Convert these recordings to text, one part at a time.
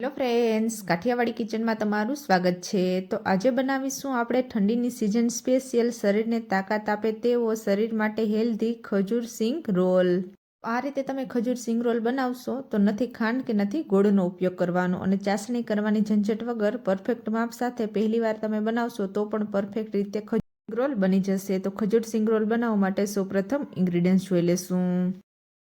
Hello friends, Kathiawadi કિચનમાં તમારું સ્વાગત છે. તો આજે બનાવીશું આપણે ઠંડીની સિઝન સ્પેશિયલ શરીરને તાકાત આપે તેવો શરીર માટે હેલ્ધી ખજૂર સિંગ રોલ. આ રીતે તમે ખજૂર સિંગ રોલ બનાવશો તો નથી ખાંડ કે નથી ગોળનો ઉપયોગ કરવાનો અને ચાસણી કરવાની ઝંઝટ વગર પરફેક્ટ માપ સાથે પહેલીવાર તમે બનાવશો તો પણ પરફેક્ટ રીતે ખજૂર રોલ બની જશે. તો ખજૂર સિંગ રોલ બનાવવા માટે સૌપ્રથમ ઇન્ગ્રીડિયન્ટ્સ જોઈ લેશું.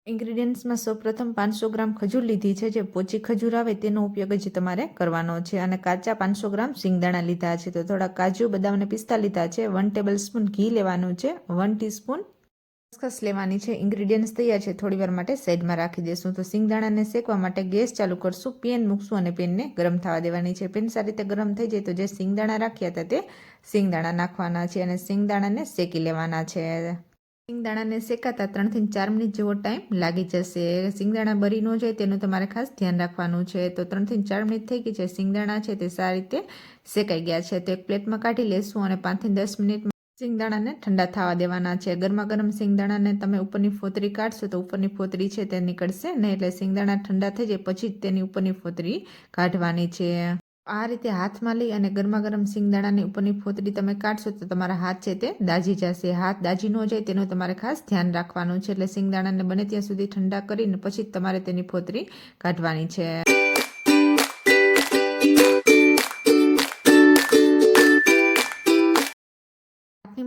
ઇન્ગ્રીડિયન્ટ્સમાં સૌપ્રથમ પાંચસો ગ્રામ ખજૂર લીધી છે. જે પોચી ખજૂર આવે તેનો ઉપયોગ જ તમારે કરવાનો છે. અને કાચા પાંચસો ગ્રામ સિંગદાણા લીધા છે. તો થોડા કાજુ, બદામ અને પિસ્તા લીધા છે. વન ટેબલ સ્પૂન ઘી લેવાનું છે. વન ટીસ્પૂન ખસખસ લેવાની છે. ઇન્ગ્રીડિયન્ટ્સ તૈયાર છે. થોડી વાર માટે સાઈડમાં રાખી દેશું. તો સિંગદાણાને શેકવા માટે ગેસ ચાલુ કરશું. પેન મૂકશું અને પેનને ગરમ થવા દેવાની છે. પેન સારી રીતે ગરમ થઈ જાય તો જે સિંગદાણા રાખ્યા હતા તે સિંગદાણા નાખવાના છે અને સિંગદાણાને શેકી લેવાના છે. સિંગદાણાને શેકાતા ત્રણથી ચાર મિનિટ જેવો ટાઈમ લાગી જશે. સિંગદાણા બરી ન જાય તેનું તમારે ખાસ ધ્યાન રાખવાનું છે. તો ત્રણથી ચાર મિનિટ થઈ ગઈ છે. સિંગદાણા છે તે સારી રીતે શેકાઈ ગયા છે. તો એક પ્લેટમાં કાઢી લેશું અને પાંચથી દસ મિનિટમાં સિંગદાણાને ઠંડા થવા દેવાના છે. ગરમા ગરમ સિંગદાણાને તમે ઉપરની ફોતરી કાઢશો તો ઉપરની ફોતરી છે તે નીકળશે નહીં એટલે સિંગદાણા ઠંડા થઈ જાય પછી જ તેની ઉપરની ફોતરી કાઢવાની છે. આ રીતે હાથમાં લઈ અને ગરમા ગરમ સિંગદાણાની ઉપરની ફોતરી તમે કાઢશો તો તમારા હાથ છે તે દાજી જશે. હાથ દાજી ન જાય તેનું તમારે ખાસ ધ્યાન રાખવાનું છે. એટલે સિંગદાણાને બને ત્યાં સુધી ઠંડા કરીને પછી તમારે તેની ફોતરી કાઢવાની છે.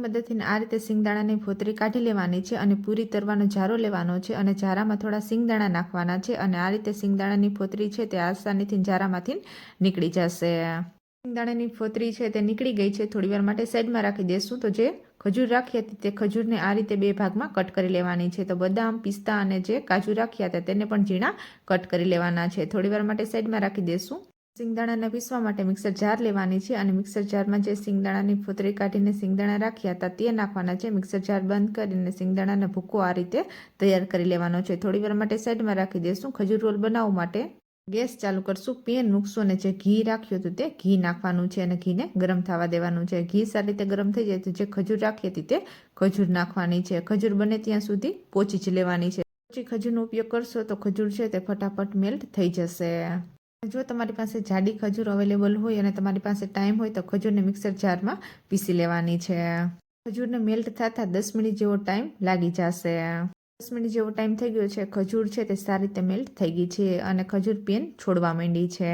મદદથી આ રીતે સિંગદાણાની ફોતરી કાઢી લેવાની છે અને પૂરી તરવાનો જારો લેવાનો છે અને જારામાં થોડા સિંગદાણા નાખવાના છે અને આ રીતે સિંગદાણાની ફોતરી છે તે આસાનીથી જારામાંથી નીકળી જશે. સિંગદાણાની ફોતરી છે તે નીકળી ગઈ છે. થોડી વાર માટે સાઈડમાં રાખી દેશું. તો જે ખજૂર રાખી હતી તે ખજૂરને આ રીતે બે ભાગમાં કટ કરી લેવાની છે. તો બદામ, પિસ્તા અને જે કાજુ રાખ્યા હતા તેને પણ ઝીણા કટ કરી લેવાના છે. થોડી વાર માટે સાઈડમાં રાખી દેશું. સિંગદાણાને પીસવા માટે મિક્સર જાર લેવાની છે અને મિક્સર જારમાં જે સિંગદાણાની ફોતરી કાઢીને સિંગદાણા રાખ્યા હતા તે નાખવાના છે. મિક્સર જાર બંધ કરીને સિંગદાણાને ભૂકો આ રીતે તૈયાર કરી લેવાનો છે. થોડી વાર માટે સાઈડમાં રાખી દઈશું ખજૂર રોલ બનાવવા માટે ગેસ ચાલુ કરશું. પેન મૂકશું અને જે ઘી રાખ્યું હતું તે ઘી નાખવાનું છે અને ઘીને ગરમ થવા દેવાનું છે. ઘી સારી રીતે ગરમ થઈ જાય તો જે ખજૂર રાખી હતી તે ખજૂર નાખવાની છે. ખજૂર બને ત્યાં સુધી પોચી જ લેવાની છે. પોચી ખજૂરનો ઉપયોગ કરશો તો ખજૂર છે તે ફટાફટ મેલ્ટ થઈ જશે. જો તમારી પાસે જાડી ખજૂર અવેલેબલ હોય અને તમારી પાસે ટાઈમ હોય તો ખજૂરને મિક્સર જારમાં પીસી લેવાની છે. ખજૂરને મેલ્ટ થતાં દસ મિનિટ જેવો ટાઈમ લાગી જશે. દસ મિનિટ જેવો ટાઈમ થઈ ગયો છે. ખજૂર છે તે સારી રીતે મેલ્ટ થઈ ગઈ છે અને ખજૂર પેન છોડવા માંડી છે.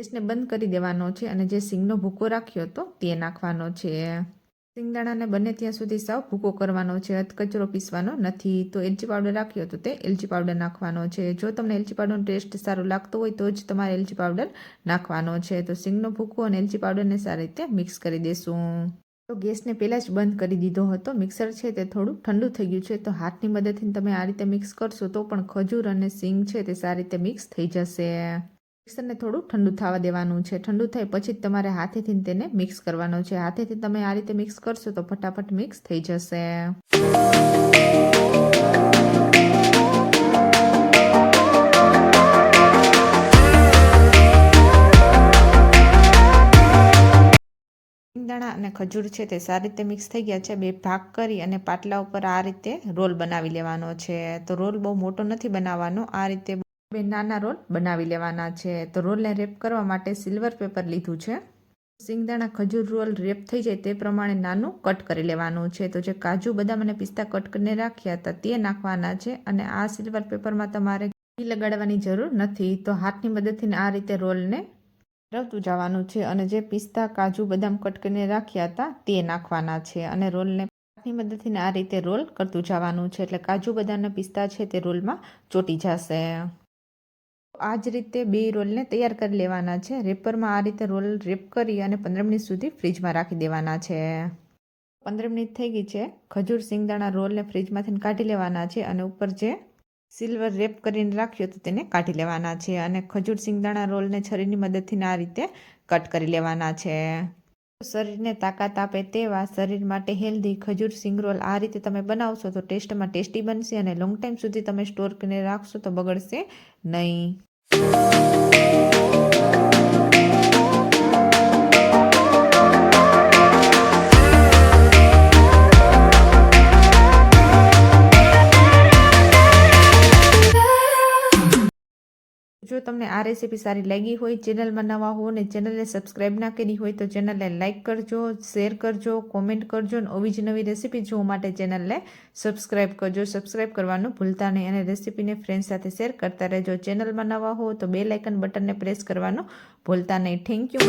ગેસને બંધ કરી દેવાનો છે અને જે સિંગનો ભૂકો રાખ્યો હતો તે નાખવાનો છે. સિંગદાણાને બને ત્યાં સુધી સાવ ભૂકો કરવાનો છે કચરો પીસવાનો નથી. તો એલચી પાવડર રાખ્યો તો તે એલચી પાવડર નાખવાનો છે. જો તમને એલચી પાવડરનો ટેસ્ટ સારો લાગતો હોય તો જ તમારે એલચી પાવડર નાખવાનો છે. તો સિંગનો ભૂકો અને એલચી પાવડરને સારી રીતે મિક્સ કરી દેશું. તો ગેસને પહેલાં જ બંધ કરી દીધો હતો. મિક્સર છે તે થોડું ઠંડુ થઈ ગયું છે. તો હાથની મદદથી તમે આ રીતે મિક્સ કરશો તો પણ ખજૂર અને સિંગ છે તે સારી રીતે મિક્સ થઈ જશે. મિક્સરને થોડું ઠંડુ થવા દેવાનું છે. ઠંડુ થાય પછી તમારે હાથેથી તેને મિક્સ કરવાનો છે. હાથેથી તમે આ રીતે મિક્સ કરશો તો ફટાફટ મિક્સ થઈ જશે. દાણા અને ખજૂર છે તે સારી રીતે મિક્સ થઈ ગયા છે. બે ભાગ કરી અને પાટલા ઉપર આ રીતે રોલ બનાવી લેવાનો છે. તો રોલ બહુ મોટો નથી બનાવવાનો. આ રીતે બે નાના રોલ બનાવી લેવાના છે. તો રોલને રેપ કરવા માટે સિલ્વર પેપર લીધું છે. સિંગદાણા ખજૂર રોલ રેપ થઈ જાય તે પ્રમાણે નાનું કટ કરી લેવાનું છે. તો જે કાજુ, બદામ અને પિસ્તા કટ કરીને રાખ્યા હતા તે નાખવાના છે અને આ સિલ્વર પેપરમાં તમારે ઘી લગાડવાની જરૂર નથી. તો હાથની મદદથી આ રીતે રોલને રવતું જવાનું છે અને જે પિસ્તા, કાજુ, બદામ કટ કરીને રાખ્યા હતા તે નાખવાના છે અને રોલને હાથની મદદથી આ રીતે રોલ કરતું જવાનું છે. એટલે કાજુ બદામના પિસ્તા છે તે રોલમાં ચોટી જશે. આ જ રીતે બે રોલને તૈયાર કરી લેવાના છે. રેપરમાં આ રીતે રોલ રેપ કરી અને પંદર મિનિટ સુધી ફ્રીજમાં રાખી દેવાના છે. પંદર મિનિટ થઈ ગઈ છે. ખજૂર સિંગદાણા રોલને ફ્રીજમાંથી કાઢી લેવાના છે અને ઉપર જે સિલ્વર રેપ કરીને રાખ્યો તો તેને કાઢી લેવાના છે અને ખજૂર સિંગદાણા રોલને છરીની મદદથી આ રીતે કટ કરી લેવાના છે. શરીરને તાકાત આપે તેવા શરીર માટે હેલ્ધી ખજૂર, સિંગરોલ આ રીતે તમે બનાવશો તો ટેસ્ટમાં ટેસ્ટી બનશે અને લોંગ ટાઈમ સુધી તમે સ્ટોર કરીને રાખશો તો બગડશે નહીં. જો તમને આ રેસીપી સારી લાગી હોય, ચેનલમાં નવા હો અને ચેનલને સબસ્ક્રાઈબ ના કરી હોય, તો ચેનલને લાઇક કરજો, શેર કરજો, કોમેન્ટ કરજો અને આવી જ નવી રેસીપી જોવા માટે ચેનલને સબસ્ક્રાઈબ કરજો. સબસ્ક્રાઈબ કરવાનું ભૂલતા નહીં અને રેસીપીને ફ્રેન્ડ સાથે શેર કરતા રહેજો. ચેનલમાં નવા હો તો બે લાઇકન બટનને પ્રેસ કરવાનું ભૂલતા નહીં. Thank you